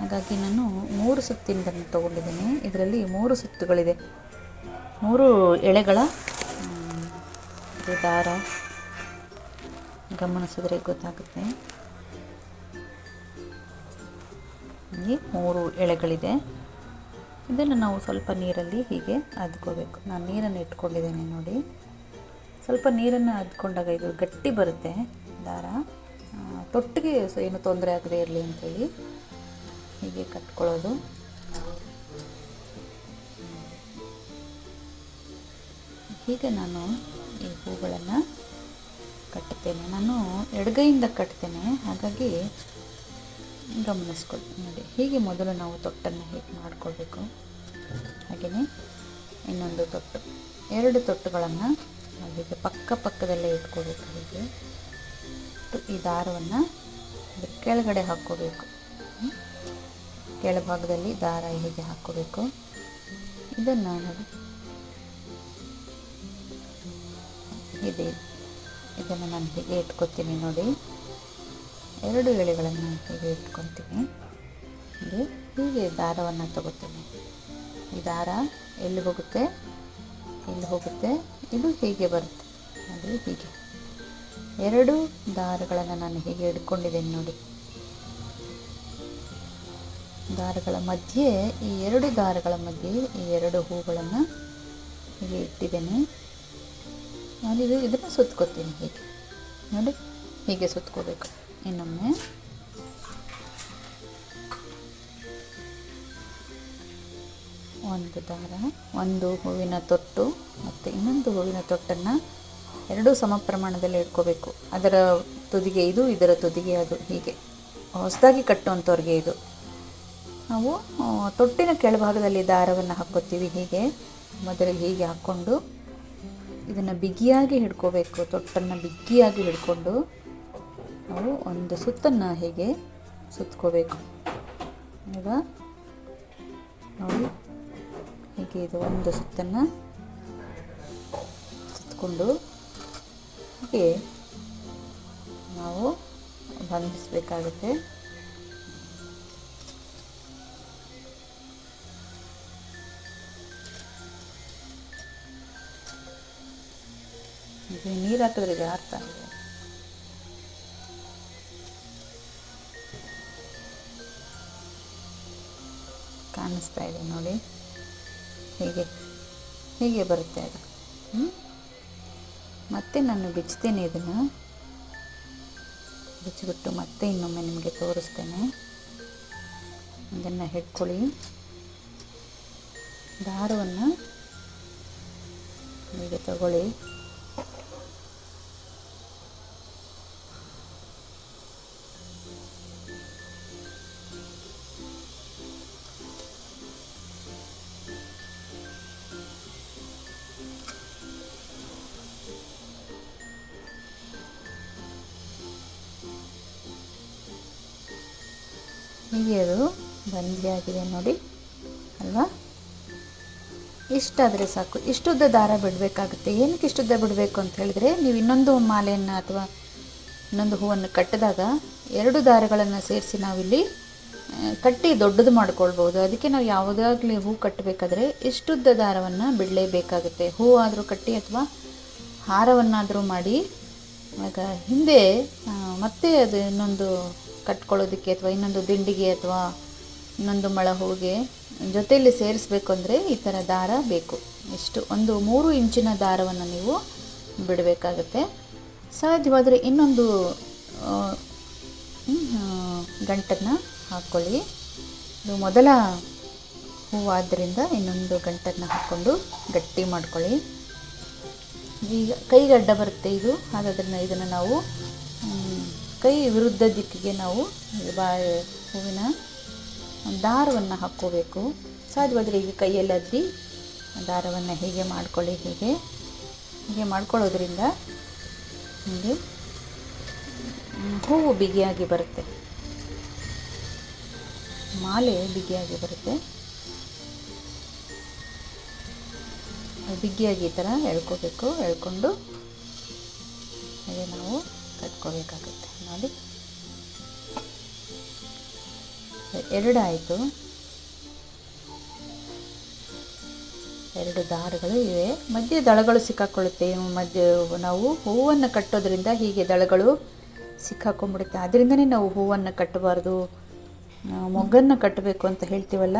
ಹಾಗಾಗಿ ನಾನು ಮೂರು ಸುತ್ತಿಂದನ್ನು ತೊಗೊಂಡಿದ್ದೀನಿ. ಇದರಲ್ಲಿ ಮೂರು ಸುತ್ತುಗಳಿದೆ. ಮೂರು ಎಳೆಗಳ ದಾರ. ಗಮನಿಸಿದ್ರೆ ಗೊತ್ತಾಗುತ್ತೆ. ಇಲ್ಲಿ ಮೂರು ಎಳೆಗಳಿದೆ. ಇದನ್ನು ನಾವು ಸ್ವಲ್ಪ ನೀರಲ್ಲಿ ಹೀಗೆ ಅದ್ಕೋಬೇಕು. ನಾನು ನೀರನ್ನು ಇಟ್ಕೊಂಡಿದ್ದೇನೆ ನೋಡಿ. ಸ್ವಲ್ಪ ನೀರನ್ನು ಅದ್ಕೊಂಡಾಗ ಇದು ಗಟ್ಟಿ ಬರುತ್ತೆ. ದಾರ ತೊಟ್ಟಿಗೆ ಏನು ತೊಂದರೆ ಆಗದೆ ಇರಲಿ ಅಂಥೇಳಿ ಹೀಗೆ ಕಟ್ಕೊಳ್ಳೋದು. ಹೀಗೆ ನಾನು ಈ ಹೂಗಳನ್ನು ಕಟ್ಟುತ್ತೇನೆ ನಾನು ಎಡಗೈಯಿಂದ ಕಟ್ತೇನೆ. ಹಾಗಾಗಿ ಗಮನಿಸ್ಕೊಳ್ತೀನಿ ನೋಡಿ, ಹೀಗೆ ಮೊದಲು ನಾವು ತೊಟ್ಟನ್ನು ಹೀಗೆ ಮಾಡಿಕೊಳ್ಬೇಕು. ಹಾಗೆಯೇ ಇನ್ನೊಂದು ತೊಟ್ಟು. ಎರಡು ತೊಟ್ಟುಗಳನ್ನು ಹೀಗೆ ಪಕ್ಕ ಪಕ್ಕದಲ್ಲೇ ಇಟ್ಕೋಬೇಕು ಹೀಗೆ. ಇಟ್ಟು ಈ ದಾರವನ್ನು ಕೆಳಗಡೆ ಹಾಕ್ಕೋಬೇಕು. ಕೆಳಭಾಗದಲ್ಲಿ ದಾರ ಹೀಗೆ ಹಾಕ್ಕೋಬೇಕು? ಇದನ್ನು ನಾವು ಇದೆ. ಇದನ್ನು ನಾನು ಹೀಗೆ ಇಟ್ಕೊತೀನಿ ನೋಡಿ. ಎರಡು ಎಳೆಗಳನ್ನು ಹೀಗೆ ಇಟ್ಕೊತೀನಿ. ಹೀಗೆ ಹೀಗೆ ದಾರವನ್ನು ತಗೋತೀನಿ. ಈ ದಾರ ಎಲ್ಲಿ ಹೋಗುತ್ತೆ? ಎಲ್ಲಿ ಹೋಗುತ್ತೆ? ಇದು ಹೀಗೆ ಬರುತ್ತೆ. ಅಂದರೆ ಹೀಗೆ. ಎರಡು ದಾರಗಳನ್ನು ನಾನು ಹೀಗೆ ಹಿಡ್ಕೊಂಡಿದ್ದೇನೆ ನೋಡಿ. ದಾರಗಳ ಮಧ್ಯೆ, ಈ ಎರಡು ದಾರಗಳ ಮಧ್ಯೆ ಈ ಎರಡು ಹೂಗಳನ್ನು ಹೀಗೆ ಇಟ್ಟಿದ್ದೇನೆ. ನಾನು ಇದು ಇದನ್ನು ಸುತ್ಕೋತೀನಿ ಹೀಗೆ. ನೋಡಿ, ಹೀಗೆ ಸುತ್ಕೋಬೇಕು. ಇನ್ನೊಮ್ಮೆ. ಒಂದು ದಾರ, ಒಂದು ಹೂವಿನ ತೊಟ್ಟು ಮತ್ತು ಇನ್ನೊಂದು ಹೂವಿನ ತೊಟ್ಟನ್ನು ಎರಡೂ ಸಮ ಪ್ರಮಾಣದಲ್ಲಿ ಇಟ್ಕೋಬೇಕು. ಅದರ ತುದಿಗೆ ಇದು, ಇದರ ತುದಿಗೆ ಅದು, ಹೀಗೆ. ಹೊಸದಾಗಿ ಕಟ್ಟುವಂಥವ್ರಿಗೆ ಇದು. ನಾವು ತೊಟ್ಟಿನ ಕೆಳಭಾಗದಲ್ಲಿ ದಾರವನ್ನು ಹಾಕ್ಕೋತೀವಿ ಹೀಗೆ. ಮೊದಲಿಗೆ ಹೀಗೆ ಹಾಕ್ಕೊಂಡು ಇದನ್ನು ಬಿಗಿಯಾಗಿ ಹಿಡ್ಕೋಬೇಕು, ತೊಟ್ಟನ್ನು ಬಿಗಿಯಾಗಿ ಹಿಡ್ಕೊಂಡು. ನಾವು ಒಂದು ಸುತ್ತನ್ನು ಹೀಗೆ ಸುತ್ಕೋಬೇಕು. ಈಗ ನೋಡಿ, ಹೀಗೆ ಇದು ಒಂದು ಸುತ್ತನ್ನು ಸುತ್ತಕೊಂಡು ಹೀಗೆ ನಾವು ಬಂಧಿಸಬೇಕಾಗುತ್ತೆ. ಇದು ನೀರು ಹಾಕಿದ್ರೆ ಅರ್ಥ ಕಾಣಿಸ್ತಾ ಇದೆ ನೋಡಿ. ಹೀಗೆ ಹೀಗೆ ಬರುತ್ತೆ ಅದು? ಹ್ಮ್? ಮತ್ತೆ ನಾನು ಬಿಚ್ತೇನೆ ಇದನ್ನು. ಬಿಚ್ಚಿಬಿಟ್ಟು ಮತ್ತೆ ಇನ್ನೊಮ್ಮೆ ನಿಮಗೆ ತೋರಿಸ್ತೇನೆ. ಇದನ್ನು ಹಿಡ್ಕೊಳ್ಳಿ ದಾರವನ್ನು ಹೀಗೆ ತಗೊಳ್ಳಿ. ಹೀಗೆ ಅದು ಆಗಿದೆ ನೋಡಿ. ಅಲ್ವಾ? ಇಷ್ಟಾದರೆ ಸಾಕು. ಇಷ್ಟುದ್ದ ದಾರ ಬಿಡಬೇಕಾಗುತ್ತೆ. ಏನಕ್ಕೆ ಇಷ್ಟುದ್ದ ಬಿಡಬೇಕು ಅಂತ ಹೇಳಿದ್ರೆ, ನೀವು ಇನ್ನೊಂದು ಮಾಲೆಯನ್ನು ಅಥವಾ ಇನ್ನೊಂದು ಹೂವನ್ನು ಕಟ್ಟಿದಾಗ ಎರಡು ದಾರಗಳನ್ನು ಸೇರಿಸಿ ನಾವಿಲ್ಲಿ ಕಟ್ಟಿ ದೊಡ್ಡದು ಮಾಡ್ಕೊಳ್ಬೋದು. ಅದಕ್ಕೆ ನಾವು ಯಾವುದಾಗಲಿ ಹೂ ಕಟ್ಟಬೇಕಾದ್ರೆ ಇಷ್ಟುದ್ದ ದಾರವನ್ನು ಬಿಡಲೇಬೇಕಾಗುತ್ತೆ. ಹೂ ಆದರೂ ಕಟ್ಟಿ ಅಥವಾ ಹಾರವನ್ನಾದರೂ ಮಾಡಿ, ಆಗ ಹಿಂದೆ ಮತ್ತೆ ಅದು ಇನ್ನೊಂದು ಕಟ್ಕೊಳ್ಳೋದಕ್ಕೆ ಅಥವಾ ಇನ್ನೊಂದು ದಿಂಡಿಗೆ ಅಥವಾ ಇನ್ನೊಂದು ಮಳ ಹೂವಿಗೆ ಜೊತೆಯಲ್ಲಿ ಸೇರಿಸ್ಬೇಕು ಅಂದರೆ ಈ ಥರ ದಾರ ಬೇಕು. ಇಷ್ಟು ಒಂದು ಮೂರು ಇಂಚಿನ ದಾರವನ್ನು ನೀವು ಬಿಡಬೇಕಾಗತ್ತೆ. ಸಾಧ್ಯವಾದರೆ ಇನ್ನೊಂದು ಗಂಟನ್ನು ಹಾಕ್ಕೊಳ್ಳಿ ಇದು ಮೊದಲ ಹೂವಾದ್ದರಿಂದ ಇನ್ನೊಂದು ಗಂಟನ್ನು ಹಾಕ್ಕೊಂಡು ಗಟ್ಟಿ ಮಾಡ್ಕೊಳ್ಳಿ. ಈಗ ಕೈಗಡ್ಡ ಬರುತ್ತೆ ಇದು ಹಾಗಾದ್ರೆ ಇದನ್ನು ನಾವು ಕೈ ವಿರುದ್ಧ ದಿಕ್ಕಿಗೆ ನಾವು ಬಾ ಹೂವಿನ ದಾರವನ್ನು ಹಾಕ್ಕೋಬೇಕು. ಸಾಧ್ಯವಾದರೆ ಈಗ ಕೈಯಲ್ಲಿ ಅದ್ದಿ ದಾರವನ್ನು ಹೀಗೆ ಮಾಡ್ಕೊಳ್ಳಿ, ಹೀಗೆ ಹೀಗೆ ಮಾಡ್ಕೊಳ್ಳೋದ್ರಿಂದ ಹೀಗೆ ಹೂವು ಬಿಗಿಯಾಗಿ ಬರುತ್ತೆ. ಮಾಲೆ ಬಿಗಿಯಾಗಿ ಬರುತ್ತೆ. ಬಿಗಿಯಾಗಿ ಈ ಥರ ಎಳ್ಕೋಬೇಕು, ಎಳ್ಕೊಂಡು ಹಾಗೆ ನಾವು ಕಟ್ಕೋಬೇಕಾಗುತ್ತೆ. ನೋಡಿ ಎರಡು ಆಯಿತು ಎರಡು ದಾರಗಳು ಇವೆ. ಮಧ್ಯೆ ದಳಗಳು ಸಿಕ್ಕಾಕೊಳ್ಳುತ್ತೆ. ಮಧ್ಯೆ ನಾವು ಹೂವನ್ನು ಕಟ್ಟೋದ್ರಿಂದ ಹೀಗೆ ದಳಗಳು ಸಿಕ್ಕಾಕೊಂಡ್ಬಿಡುತ್ತೆ. ಅದರಿಂದನೇ ನಾವು ಹೂವನ್ನು ಕಟ್ಟಬಾರ್ದು. ಮೊಗ್ಗನ್ನು ಕಟ್ಟಬೇಕು ಅಂತ ಹೇಳ್ತೀವಲ್ಲ,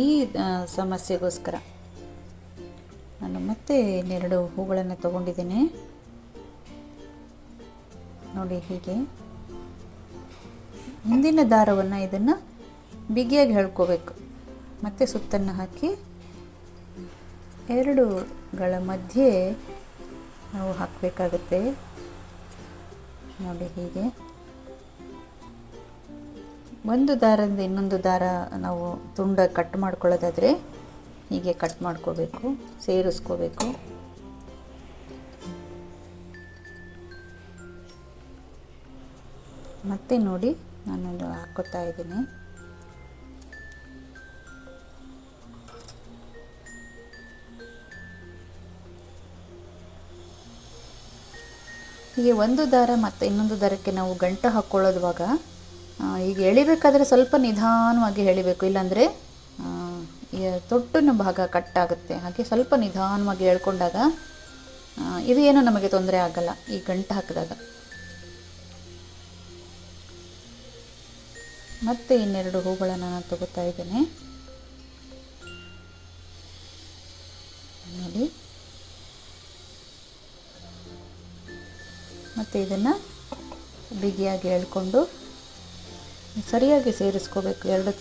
ಈ ಸಮಸ್ಯೆಗೋಸ್ಕರ. ನಾನು ಮತ್ತೆ ಇನ್ನೆರಡು ಹೂಗಳನ್ನು ತಗೊಂಡಿದ್ದೇನೆ. ನೋಡಿ ಹೀಗೆ. ಹಿಂದಿನ ದಾರವನ್ನು ಇದನ್ನು ಬಿಗಿಯಾಗಿ ಹೇಳ್ಕೋಬೇಕು. ಮತ್ತು ಸುತ್ತನ್ನು ಹಾಕಿ ಎರಡುಗಳ ಮಧ್ಯೆ ನಾವು ಹಾಕಬೇಕಾಗುತ್ತೆ. ನೋಡಿ ಹೀಗೆ. ಒಂದು ದಾರದಿಂದ ಇನ್ನೊಂದು ದಾರ ನಾವು ತುಂಡ ಕಟ್ ಮಾಡ್ಕೊಳ್ಳೋದಾದರೆ ಹೀಗೆ ಕಟ್ ಮಾಡ್ಕೋಬೇಕು, ಸೇರಿಸ್ಕೋಬೇಕು. ಮತ್ತೆ ನೋಡಿ ನಾನು ಇದು ಹಾಕೋತಾ ಇದ್ದೀನಿ. ಹೀಗೆ ಒಂದು ದಾರ ಮತ್ತು ಇನ್ನೊಂದು ದಾರಕ್ಕೆ ನಾವು ಗಂಟು ಹಾಕ್ಕೊಳ್ಳೋದುವಾಗ ಈಗ ಎಳಿಬೇಕಾದ್ರೆ ಸ್ವಲ್ಪ ನಿಧಾನವಾಗಿ ಎಳಿಬೇಕು. ಇಲ್ಲಾಂದರೆ ತೊಟ್ಟಿನ ಭಾಗ ಕಟ್ಟಾಗುತ್ತೆ. ಹಾಗೆ ಸ್ವಲ್ಪ ನಿಧಾನವಾಗಿ ಎಳ್ಕೊಂಡಾಗ ಇದು ಏನು ನಮಗೆ ತೊಂದರೆ ಆಗಲ್ಲ ಈ ಗಂಟು ಹಾಕಿದಾಗ. ಮತ್ತೆ ಇನ್ನೆರಡು ಹೂಗಳನ್ನು ನಾನು ತಗೋತಾ ಇದ್ದೇನೆ. ನೋಡಿ. ಮತ್ತು ಇದನ್ನು ಬಿಗಿಯಾಗಿ ಎಳ್ಕೊಂಡು ಸರಿಯಾಗಿ ಸೇರಿಸ್ಕೋಬೇಕು. ಎರಡು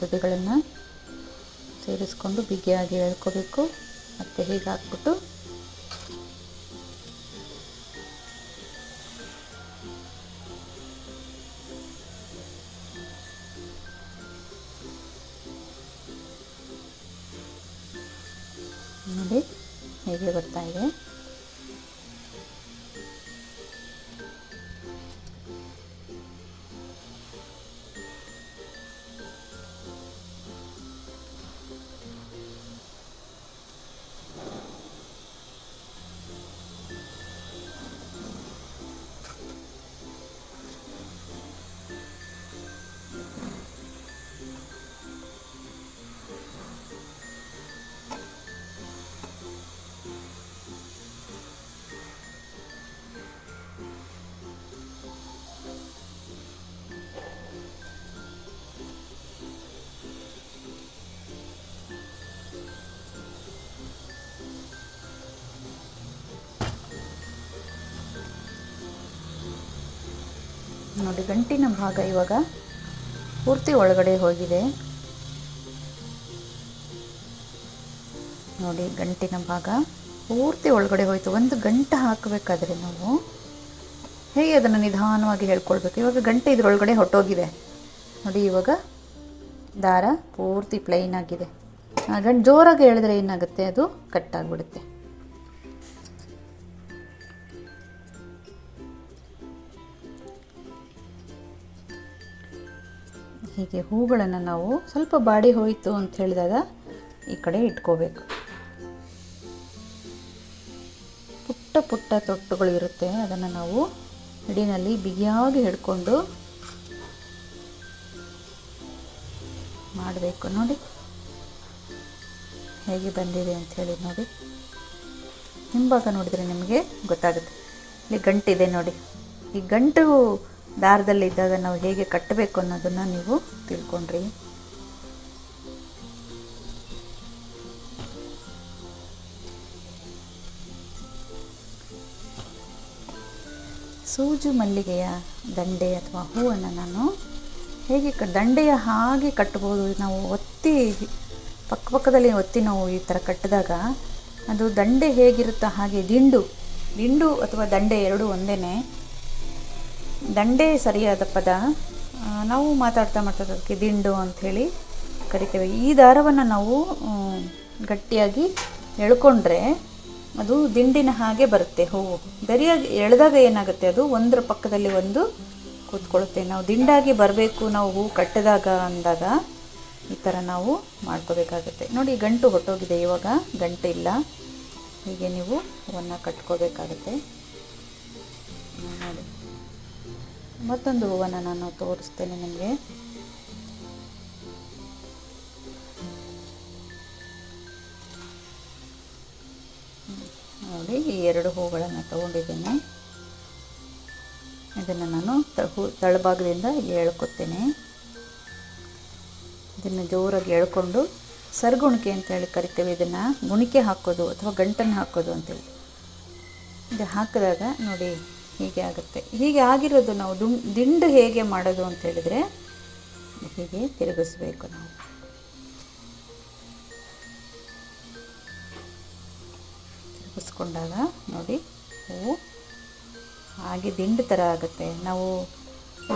ತುದಿಗಳನ್ನು ಸೇರಿಸ್ಕೊಂಡು ಬಿಗಿಯಾಗಿ ಎಳ್ಕೋಬೇಕು. ಮತ್ತು ಹೀಗೆ ಹಾಕ್ಬಿಟ್ಟು ಹೇಗೆ ನೋಡಿ, ಗಂಟಿನ ಭಾಗ ಇವಾಗ ಪೂರ್ತಿ ಒಳಗಡೆ ಹೋಗಿದೆ. ನೋಡಿ, ಗಂಟಿನ ಭಾಗ ಪೂರ್ತಿ ಒಳಗಡೆ ಹೋಯಿತು. ಒಂದು ಗಂಟೆ ಹಾಕಬೇಕಾದ್ರೆ ನಾವು ಹೇಗೆ ಅದನ್ನು ನಿಧಾನವಾಗಿ ಹೇಳ್ಕೊಳ್ಬೇಕು? ಇವಾಗ ಗಂಟೆ ಇದರೊಳಗಡೆ ಹೊಟ್ಟೋಗಿದೆ ನೋಡಿ, ಇವಾಗ ದಾರ ಪೂರ್ತಿ ಪ್ಲೈನ್ ಆಗಿದೆ. ಗಂಟು ಜೋರಾಗಿ ಹೇಳಿದ್ರೆ ಏನಾಗುತ್ತೆ? ಅದು ಕಟ್ ಹೀಗೆ ಹೂಗಳನ್ನು ನಾವು ಸ್ವಲ್ಪ ಬಾಡಿ ಹೋಯಿತು ಅಂತ ಹೇಳಿದಾಗ ಈ ಕಡೆ ಇಟ್ಕೋಬೇಕು. ಪುಟ್ಟ ಪುಟ್ಟ ತೊಟ್ಟುಗಳು ಇರುತ್ತೆ. ಅದನ್ನು ನಾವು ಹಿಡಿನಲ್ಲಿ ಬಿಗಿಯಾಗಿ ಹಿಡ್ಕೊಂಡು ಮಾಡಬೇಕು. ನೋಡಿ ಹೇಗೆ ಬಂದಿದೆ ಅಂಥೇಳಿ ನೋಡಿ. ಹಿಂಭಾಗ ನೋಡಿದರೆ ನಿಮಗೆ ಗೊತ್ತಾಗುತ್ತೆ. ಇಲ್ಲಿ ಗಂಟಿದೆ ನೋಡಿ. ಈ ಗಂಟು ದಾರದಲ್ಲಿ ಇದ್ದಾಗ ನಾವು ಹೇಗೆ ಕಟ್ಟಬೇಕು ಅನ್ನೋದನ್ನು ನೀವು ತಿಳ್ಕೊಂಡ್ರಿ. ಸೂಜು ಮಲ್ಲಿಗೆಯ ದಂಡೆ ಅಥವಾ ಹೂವನ್ನು ನಾನು ಹೇಗೆ ಕ, ದಂಡೆಯ ಹಾಗೆ ಕಟ್ಟಬೋದು ನಾವು ಒತ್ತಿ ಪಕ್ಕಪಕ್ಕದಲ್ಲಿ ಒತ್ತಿ ನಾವು ಈ ಥರ ಕಟ್ಟಿದಾಗ ಅದು ದಂಡೆ ಹೇಗಿರುತ್ತೋ ಹಾಗೆ ದಿಂಡು ದಿಂಡು ಅಥವಾ ದಂಡೆ ಎರಡೂ ಒಂದೇ ದಂಡೆ ಸರಿಯಾದ ಪದ. ನಾವು ಮಾತಾಡ್ತಾ ಮಾತಾಡೋದಕ್ಕೆ ದಿಂಡು ಅಂಥೇಳಿ ಕರಿತೇವೆ. ಈ ದಾರವನ್ನು ನಾವು ಗಟ್ಟಿಯಾಗಿ ಎಳ್ಕೊಂಡ್ರೆ ಅದು ದಿಂಡಿನ ಹಾಗೆ ಬರುತ್ತೆ ಹೂವು. ದರಿಯಾಗಿ ಎಳೆದಾಗ ಏನಾಗುತ್ತೆ? ಅದು ಒಂದರ ಪಕ್ಕದಲ್ಲಿ ಒಂದು ಕೂತ್ಕೊಳ್ಳುತ್ತೆ. ನಾವು ದಿಂಡಾಗಿ ಬರಬೇಕು, ನಾವು ಹೂವು ಕಟ್ಟಿದಾಗ ಅಂದಾಗ ಈ ಥರ ನಾವು ಮಾಡ್ಕೋಬೇಕಾಗುತ್ತೆ. ನೋಡಿ, ಗಂಟು ಹೊಟ್ಟೋಗಿದೆ ಇವಾಗ. ಗಂಟು ಇಲ್ಲ. ಹೀಗೆ ನೀವು ಹೂವನ್ನು ಕಟ್ಕೋಬೇಕಾಗುತ್ತೆ. ನೋಡಿ ಮತ್ತೊಂದು ಹೂವನ್ನು ನಾನು ತೋರಿಸ್ತೇನೆ ನಿಮಗೆ. ನೋಡಿ, ಈ ಎರಡು ಹೂಗಳನ್ನು ತಗೊಂಡಿದ್ದೇನೆ. ಇದನ್ನು ನಾನು ಹೂ ತಳಭಾಗದಿಂದ ಎಳ್ಕೊತೇನೆ ಇದನ್ನು ಜೋರಾಗಿ ಎಳ್ಕೊಂಡು ಸರ್ಗುಣಿಕೆ ಅಂತ ಹೇಳಿ ಕರಿತೇವೆ. ಇದನ್ನು ಗುಣಿಕೆ ಹಾಕೋದು ಅಥವಾ ಗಂಟನ್ನು ಹಾಕೋದು ಅಂತೇಳಿ ಇದು ಹಾಕಿದಾಗ ನೋಡಿ ಹೀಗೆ ಆಗುತ್ತೆ. ಹೀಗೆ ಆಗಿರೋದು ನಾವು ದುಂ, ದಿಂಡು ಹೇಗೆ ಮಾಡೋದು ಅಂತ ಹೇಳಿದರೆ, ಹೀಗೆ ತಿರುಗಿಸ್ಬೇಕು ನಾವು. ತಿರುಗಿಸ್ಕೊಂಡಾಗ ನೋಡಿ ಹೂವು ಹಾಗೆ ದಿಂಡು ಥರ ಆಗುತ್ತೆ. ನಾವು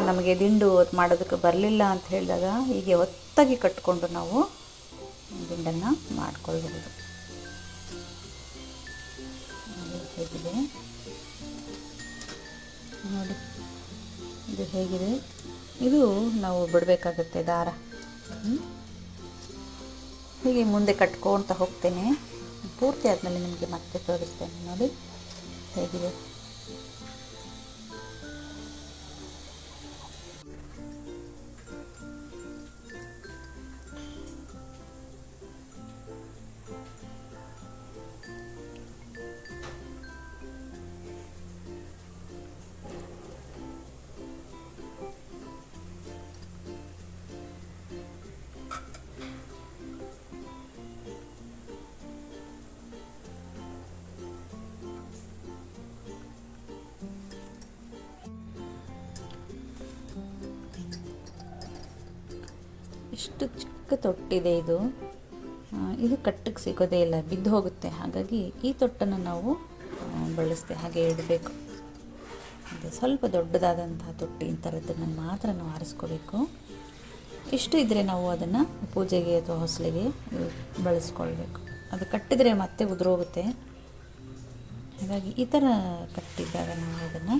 ನಮಗೆ ದಿಂಡು ಮಾಡೋದಕ್ಕೆ ಬರಲಿಲ್ಲ ಅಂತ ಹೇಳಿದಾಗ ಹೀಗೆ ಒತ್ತಾಗಿ ಕಟ್ಕೊಂಡು ನಾವು ದಿಂಡನ್ನು ಮಾಡ್ಕೊಳ್ಬಹುದು. ಹೇಗಿದೆ ನೋಡಿ. ಇದು ಹೇಗಿದೆ? ಇದು ನಾವು ಬಿಡಬೇಕಾಗುತ್ತೆ ದಾರ. ಹೀಗೆ ಮುಂದೆ ಕಟ್ಕೊಳ್ತಾ ಹೋಗ್ತೇನೆ. ಪೂರ್ತಿ ಆದಮೇಲೆ ನಿಮಗೆ ಮತ್ತೆ ತೋರಿಸ್ತೇನೆ ನೋಡಿ. ಹೇಗಿದೆ? ಇಷ್ಟು ಚಿಕ್ಕ ತೊಟ್ಟಿದೆ ಇದು. ಇದು ಕಟ್ಟಕ್ಕೆ ಸಿಗೋದೇ ಇಲ್ಲ, ಬಿದ್ದು ಹೋಗುತ್ತೆ. ಹಾಗಾಗಿ ಈ ತೊಟ್ಟನ್ನು ನಾವು ಬಳಸ್ತೇವೆ ಹಾಗೆ ಇಡಬೇಕು. ಅದು ಸ್ವಲ್ಪ ದೊಡ್ಡದಾದಂತಹ ತೊಟ್ಟಿ ಥರದ್ದನ್ನು ಮಾತ್ರ ನಾವು ಆರಿಸ್ಕೋಬೇಕು. ಇಷ್ಟು ಇದ್ದರೆ ನಾವು ಅದನ್ನು ಪೂಜೆಗೆ ಅಥವಾ ಹೊಸಲಿಗೆ ಬಳಸ್ಕೊಳ್ಬೇಕು. ಅದು ಕಟ್ಟಿದರೆ ಮತ್ತೆ ಉದುರೋಗುತ್ತೆ. ಹಾಗಾಗಿ ಈ ಥರ ಕಟ್ಟಿದ್ದಾಗ ನಾವು ಅದನ್ನು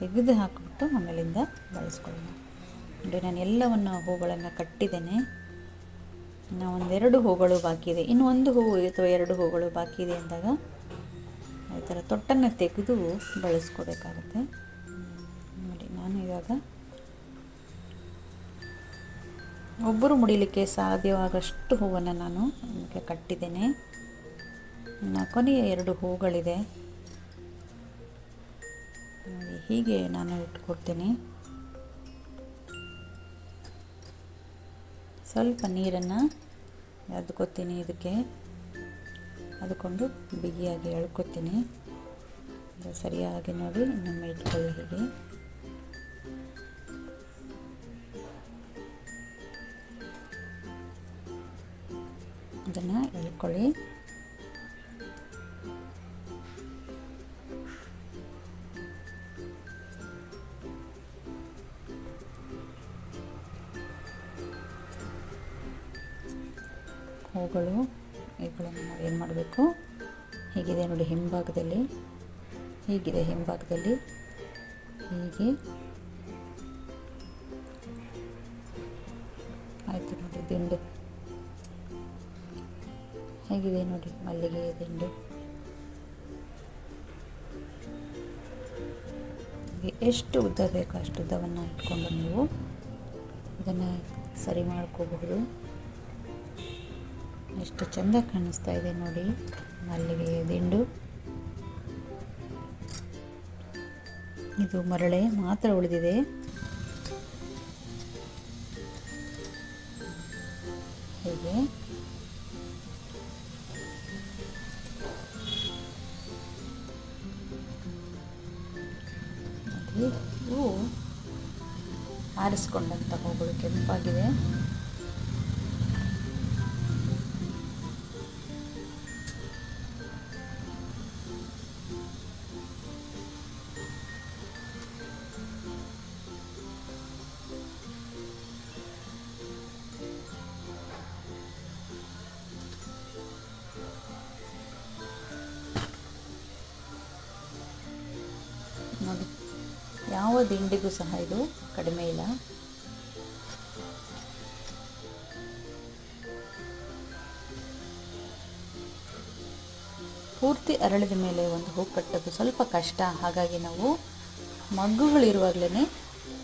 ತೆಗೆದು ಹಾಕಿಬಿಟ್ಟು ಆಮೇಲಿಂದ ಬಳಸ್ಕೊಳ್ಳೋಣ. ನೋಡಿ ನಾನು ಎಲ್ಲವನ್ನು ಹೂಗಳನ್ನು ಕಟ್ಟಿದ್ದೇನೆ. ಇನ್ನು ಒಂದೆರಡು ಹೂಗಳು ಬಾಕಿ ಇದೆ. ಇನ್ನು ಒಂದು ಹೂವು ಅಥವಾ ಎರಡು ಹೂಗಳು ಬಾಕಿ ಇದೆ ಅಂದಾಗ ಈ ಥರ ತೊಟ್ಟನ್ನು ತೆಗೆದು ಬಳಸ್ಕೋಬೇಕಾಗತ್ತೆ. ನೋಡಿ, ನಾನು ಇವಾಗ ಒಬ್ಬರು ಮುಡಿಲಿಕ್ಕೆ ಸಾಧ್ಯವಾಗಷ್ಟು ಹೂವನ್ನು ನಾನು ಕಟ್ಟಿದ್ದೇನೆ. ಇನ್ನು ಕೊನೆಯ ಎರಡು ಹೂಗಳಿದೆ. ಹೀಗೆ ನಾನು ಇಟ್ಕೊಡ್ತೀನಿ ಸ್ವಲ್ಪ ನೀರನ್ನು ಎದ್ಕೋತೀನಿ ಇದಕ್ಕೆ. ಅದಕ್ಕೊಂಡು ಬಿಗಿಯಾಗಿ ಎಳ್ಕೊತೀನಿ. ಸರಿಯಾಗಿ ನೋಡಿ ನಮ್ಮ ಇಟ್ಕೊಳ್ಳಿ ಹೀಗೆ. ಅದನ್ನು ಎಳ್ಕೊಳ್ಳಿ. ಹಿಂಭಾಗದಲ್ಲಿ? ಹೀಗಿದೆ ಹಿಂಭಾಗದಲ್ಲಿ. ಹೀಗೆ. ಆಯಿತು ನೋಡಿ, ದಿಂಡು. ಹೇಗಿದೆ ನೋಡಿ ಮಲ್ಲಿಗೆ ದಿಂಡು? ಎಷ್ಟು ಉದ್ದ ಬೇಕು ಅಷ್ಟು ಉದ್ದವನ್ನು ಇಟ್ಕೊಂಡು ನೀವು ಇದನ್ನು ಸರಿ ಮಾಡ್ಕೋಬಹುದು. ಎಷ್ಟು ಚೆಂದ ಕಾಣಿಸ್ತಾ ಇದೆ ನೋಡಿ ಮಲ್ಲಿಗೆ ದಿಂಡು. ಇದು ಮರಳೆ ಮಾತ್ರ ಉಳಿದಿದೆ. ದಿಂಡಿಗೂ ಸಹ ಇದು ಕಡಿಮೆ ಇಲ್ಲ. ಪೂರ್ತಿ ಅರಳಿದ ಮೇಲೆ ಒಂದು ಹೂ ಕಟ್ಟೋದು ಸ್ವಲ್ಪ ಕಷ್ಟ. ಹಾಗಾಗಿ ನಾವು ಮಗ್ಗುಗಳಿರುವಾಗಲೇ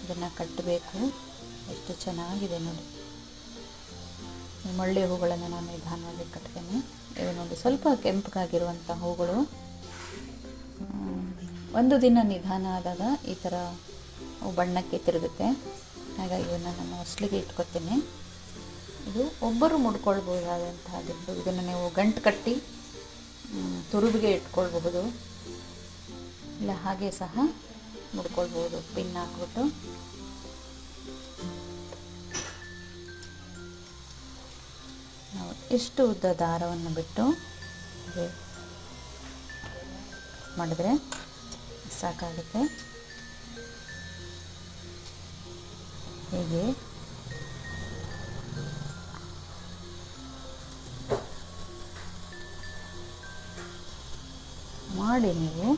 ಇದನ್ನು ಕಟ್ಟಬೇಕು. ಎಷ್ಟು ಚೆನ್ನಾಗಿದೆ ನೋಡಿ. ಮಳ್ಳಿ ಹೂಗಳನ್ನು ನಾನು ನಿಧಾನವಾಗಿ ಕಟ್ತೇನೆ. ಇವು ನೋಡಿ ಸ್ವಲ್ಪ ಕೆಂಪಗಾಗಿರುವಂಥ ಹೂಗಳು. ಒಂದು ದಿನ ನಿಧಾನ ಆದಾಗ ಈ ಥರ ಬಣ್ಣಕ್ಕೆ ತಿರುಗುತ್ತೆ. ಹಾಗಾಗಿ ಇದನ್ನು ನಾನು ಹೊಸ್ಲಿಗೆ ಇಟ್ಕೊತೀನಿ. ಇದು ಒಬ್ಬರು ಮುಡ್ಕೊಳ್ಬಹುದಾದಂತಹ ದಿಂಡು ಇದನ್ನು ನೀವು ಗಂಟು ಕಟ್ಟಿ ತುರುಬಿಗೆ ಇಟ್ಕೊಳ್ಬಹುದು. ಇಲ್ಲ, ಹಾಗೆ ಸಹ ಮುಡ್ಕೊಳ್ಬೋದು ಪಿನ್ ಹಾಕ್ಬಿಟ್ಟು. ನಾವು ಎಷ್ಟು ಉದ್ದ ದಾರವನ್ನು ಬಿಟ್ಟು ಮಾಡಿದ್ರೆ ಸಾಕಾಗುತ್ತೆ. ಹೀಗೆ. ಮಾಡಿ ನೀವು,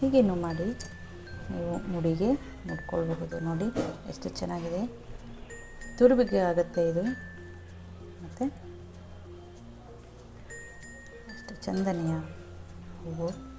ಹೀಗೇನು ಮಾಡಿ ನೀವು ಮುಡಿಗೆ ಮುಡ್ಕೊಳ್ಬಹುದು. ನೋಡಿ, ಎಷ್ಟು ಚೆನ್ನಾಗಿದೆ. ತುರುಬಿಗೆ ಆಗುತ್ತೆ ಇದು. ಮತ್ತು ಎಷ್ಟು ಚಂದನೆಯ ಹೂವು.